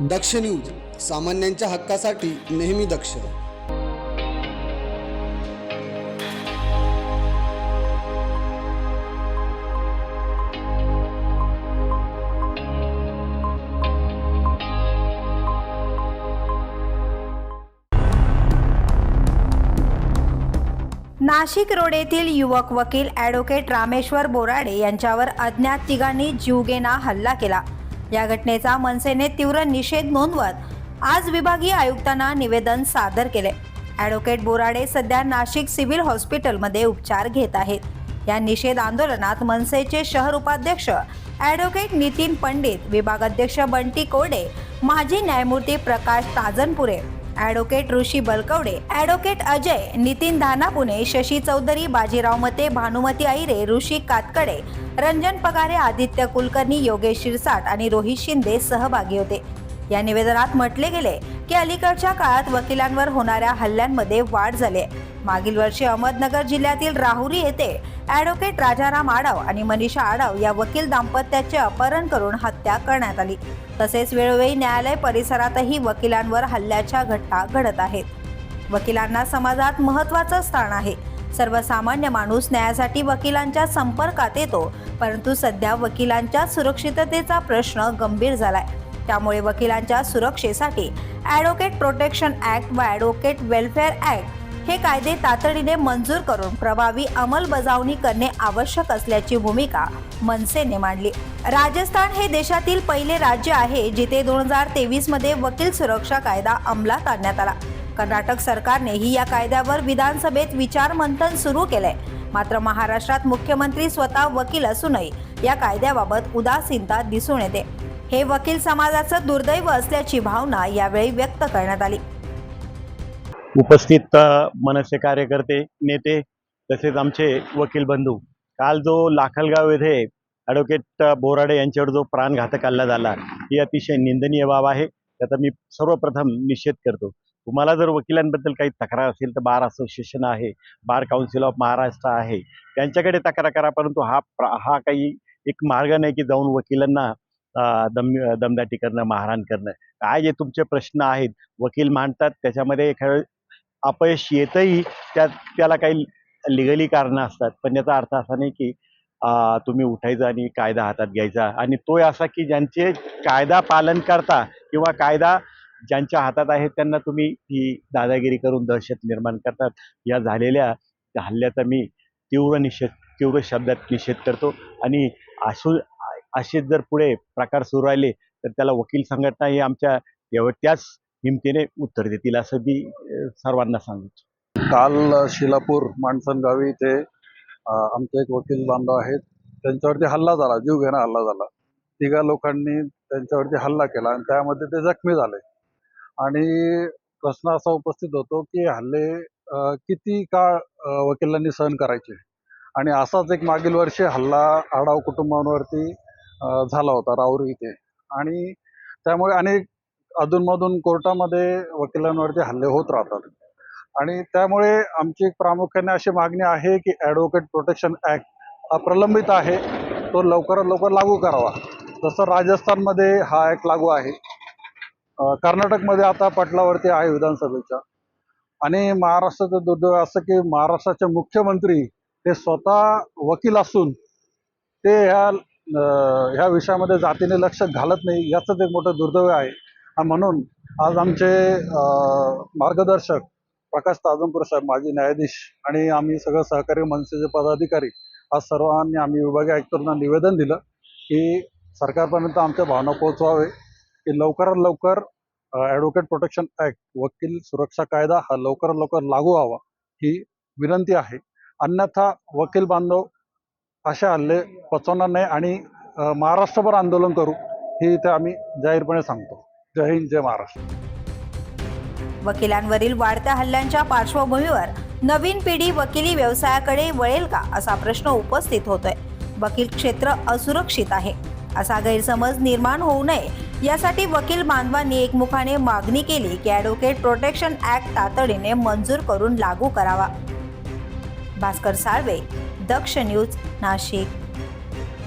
दक्ष news सामान्यांच्या हक्कासाठी नेहमी दक्ष. नाशिक रोड येथील युवक वकील ॲडव्होकेट रामेश्वर बोराडे यांच्यावर अज्ञात तिघांनी जीवघेणा हल्ला केला. या घटनेचा मनसेने तीव्र निषेध नोंदवत आज विभागीय आयुक्तांना निवेदन सादर केले. ॲडव्होकेट बोराडे सध्या नाशिक सिव्हिल हॉस्पिटलमध्ये उपचार घेत आहेत. या निषेध आंदोलनात मनसेचे शहर उपाध्यक्ष ॲडव्होकेट नितीन पंडित विभागाध्यक्ष बंटी कोडे माजी न्यायमूर्ती प्रकाश ताजनपुरे ॲडव्होकेट ऋषी बलकवडे ॲडव्होकेट अजय नितीन धानापुणे शशी चौधरी बाजीराव मते भानुमती आईरे ऋषी कातकडे रंजन पगारे आदित्य कुलकर्णी योगेश शिरसाट आणि रोहित शिंदे सहभागी होते. या निवेदनात म्हटले गेले की अलीकडच्या काळात वकिलांवर होणाऱ्या हल्ल्यांमध्ये वाढ झाली आहे. मागील वर्षी अहमदनगर जिल्ह्यातील राहुरी येथे ॲडव्होकेट राजाराम आडाव आणि मनीषा आडाव या वकील दाम्पत्याचे अपहरण करून हत्या करण्यात आली. तसेच वेळोवेळी न्यायालय परिसरातही वकिलांवर हल्ल्याच्या घटना घडत आहेत. वकिलांना समाजात महत्त्वाचं स्थान आहे. सर्वसामान्य माणूस न्यायासाठी वकिलांच्या संपर्कात येतो परंतु सध्या वकिलांच्या सुरक्षिततेचा प्रश्न गंभीर झालाय. त्यामुळे वकिलांच्या सुरक्षेसाठी ॲडव्होकेट प्रोटेक्शन ॲक्ट व ॲडव्होकेट वेलफेअर ॲक्ट हे कायदे तातडीने मंजूर करून प्रभावी अंमलबजावणी करणे आवश्यक असल्याची भूमिका मनसेने मांडली. राजस्थान हे देशातील पहिले राज्य आहे जिथे दोन हजार तेवीसमध्ये वकील सुरक्षा कायदा अंमलात आणण्यात आला. कर्नाटक सरकारनेही या कायद्यावर विधानसभेत विचारमंथन सुरू केलंय. मात्र महाराष्ट्रात मुख्यमंत्री स्वतः वकील असूनही या कायद्याबाबत उदासीनता दिसून येते. हे वकील समाजाचं दुर्दैव असल्याची भावना यावेळी व्यक्त करण्यात आली. उपस्थित मनसे कार्यकर्ते नेते तसेच आमचे वकील बंधू काल जो लाखलगाव येथे ॲडव्होकेट बोराडे यांच्यावर जो प्राणघातक हल्ला झाला ही अतिशय निंदनीय बाब आहे. त्याचा मी सर्वप्रथम निषेध करतो. तुम्हाला जर वकिलांबद्दल काही तक्रार असेल तर बार असोसिएशन आहे बार काउन्सिल ऑफ महाराष्ट्र आहे. त्यांच्याकडे तक्रार करा परंतु हा हा काही एक मार्ग नाही की जाऊन वकिलांना दम दमदाटी करणं मारहाण करणं. काय जे तुमचे प्रश्न आहेत वकील मांडतात त्याच्यामध्ये एखाद्या अपयश येतही त्या त्याला काही लिगली कारणं असतात. पण याचा अर्थ असा नाही की तुम्ही उठायचं आणि कायदा हातात घ्यायचा. आणि तो असा की ज्यांचे कायदा पालन करता किंवा कायदा ज्यांच्या हातात आहे त्यांना तुम्ही ही दादागिरी करून दहशत निर्माण करतात. या झालेल्या हल्ल्याचा मी तीव्र निषेध तीव्र शब्दात निषेध करतो. आणि असू असेच जर पुढे प्रकार सुरू राहिले तर त्याला वकील संघटना ही आमच्या एवढ त्याच हिमतीने उत्तर देतील असं मी सर्वांना सांगितलं काल शिलापूर माणसण गावी इथे आमचे एक वकील बांधव आहेत. त्यांच्यावरती हल्ला झाला जीवघेणा हल्ला झाला. तिघा लोकांनी त्यांच्यावरती हल्ला केला आणि त्यामध्ये ते जखमी झाले. आणि प्रश्न असा उपस्थित होतो की हल्ले किती काळ वकिलांनी सहन करायचे? आणि असाच एक मागील वर्षी हल्ला आडाव कुटुंबांवरती झाला होता राऊरी इथे. आणि त्यामुळे अनेक अधूनमधून कोर्टामध्ये वकिलांवरती हल्ले होत राहतात. आणि त्यामुळे आमची प्रामुख्याने अशी मागणी आहे की ॲडव्होकेट प्रोटेक्शन ॲक्ट प्रलंबित आहे. तो लवकरात लवकर लागू करावा. जसं राजस्थानमध्ये हा ॲक्ट लागू आहे. कर्नाटकमध्ये आता पटलावरती आहे विधानसभेच्या आणि महाराष्ट्राचं दुर्दैव असं की महाराष्ट्राचे मुख्यमंत्री हे स्वतः वकील असून ते ह्या ह्या विषयामध्ये जातीने लक्ष घालत नाही याचंच एक मोठं दुर्दैव आहे. आणि म्हणून आज आमचे मार्गदर्शक प्रकाश ताजमपूर साहेब माजी न्यायाधीश आणि आम्ही सगळं सहकारी मनसेचे पदाधिकारी आज सर्वांनी आम्ही विभागीय आयुक्तांना निवेदन दिलं की सरकारपर्यंत आमच्या भावना पोहोचवावे की लवकरात लवकर ॲडव्होकेट प्रोटेक्शन ॲक्ट वकील सुरक्षा कायदा हा लवकरात लवकर लागू व्हावा ही विनंती आहे. अन्यथा वकील बांधव अशा हल्ले पचवणार नाही आणि महाराष्ट्रभर आंदोलन करू ही इथे आम्ही जाहीरपणे सांगतो. जय हिंद जय महाराष्ट्र. वकिलांवरील वाढत्या हल्ल्यांच्या पार्श्वभूमीवर नवीन पिढी वकिली व्यवसायाकडे वळेल का असा प्रश्न उपस्थित होतोय. वकील क्षेत्र असुरक्षित आहे. असा गैरसमज निर्माण होऊ नये यासाठी वकील बांधवांनी एकमुखाने मागणी केली की ॲडव्होकेट प्रोटेक्शन ॲक्ट तातडीने मंजूर करून लागू करावा. भास्कर साळवे दक्ष न्यूज नाशिक.